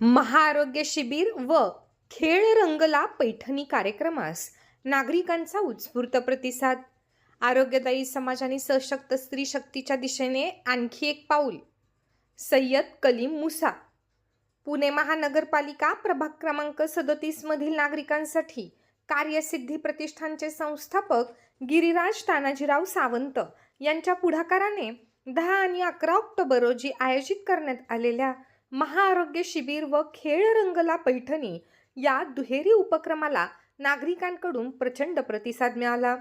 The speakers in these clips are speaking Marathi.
महाआरोग्य शिबिर व खेळ रंगला पैठणी कार्यक्रमास नागरिकांचा उत्स्फूर्त प्रतिसाद. आरोग्यदायी समाज आणि सशक्त स्त्री शक्तीच्या दिशेने आणखी एक पाऊल सय्यद कलीम मुसा. पुणे महानगरपालिका प्रभाग क्रमांक सदतीसमधील नागरिकांसाठी कार्यसिद्धी प्रतिष्ठानचे संस्थापक गिरिराज तानाजीराव सावंत यांच्या पुढाकाराने दहा आणि अकरा ऑक्टोबर रोजी आयोजित करण्यात आलेल्या महाआरोग्य शिबिर व खेळ रंगला पैठणी या दुहेरी उपक्रमाला नागरिकांकडून प्रचंड प्रतिसाद मिळाला.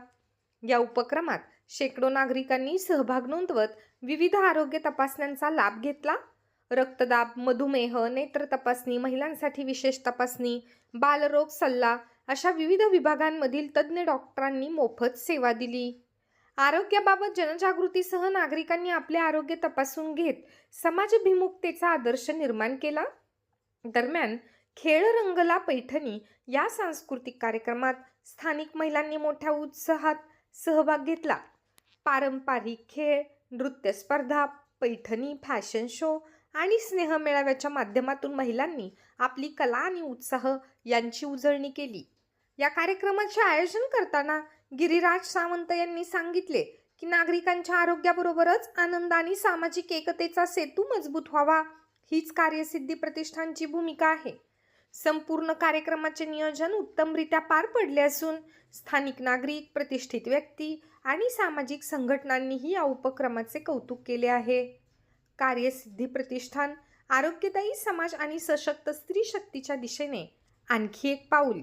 या उपक्रमात शेकडो नागरिकांनी सहभाग नोंदवत विविध आरोग्य तपासण्यांचा लाभ घेतला. रक्तदाब मधुमेह नेत्र तपासणी महिलांसाठी विशेष तपासणी बालरोग सल्ला अशा विविध विभागांमधील तज्ज्ञ डॉक्टरांनी मोफत सेवा दिली. आरोग्याबाबत जनजागृतीसह नागरिकांनी आपले आरोग्य तपासून घेत समाजभिमुखतेचा आदर्श निर्माण केला. दरम्यान खेळ रंगला पैठणी या सांस्कृतिक कार्यक्रमात स्थानिक महिलांनी मोठ्या उत्साहात सहभाग घेतला. पारंपरिक खेळ नृत्य स्पर्धा पैठणी फॅशन शो आणि स्नेह मेळाव्याच्या माध्यमातून महिलांनी आपली कला आणि उत्साह यांची उजळणी केली. या कार्यक्रमाचे आयोजन करताना गिरिराज सावंत यांनी सांगितले की नागरिकांच्या आरोग्याबरोबरच आनंद आणि सामाजिक एकतेचा सेतू मजबूत व्हावा हीच कार्यसिद्धी प्रतिष्ठानची भूमिका आहे. संपूर्ण कार्यक्रमाचे नियोजन उत्तमरित्या पार पडले असून स्थानिक नागरिक प्रतिष्ठित व्यक्ती आणि सामाजिक संघटनांनीही या उपक्रमाचे कौतुक केले आहे. कार्यसिद्धी प्रतिष्ठान आरोग्यदायी समाज आणि सशक्त स्त्री शक्तीच्या दिशेने आणखी एक पाऊल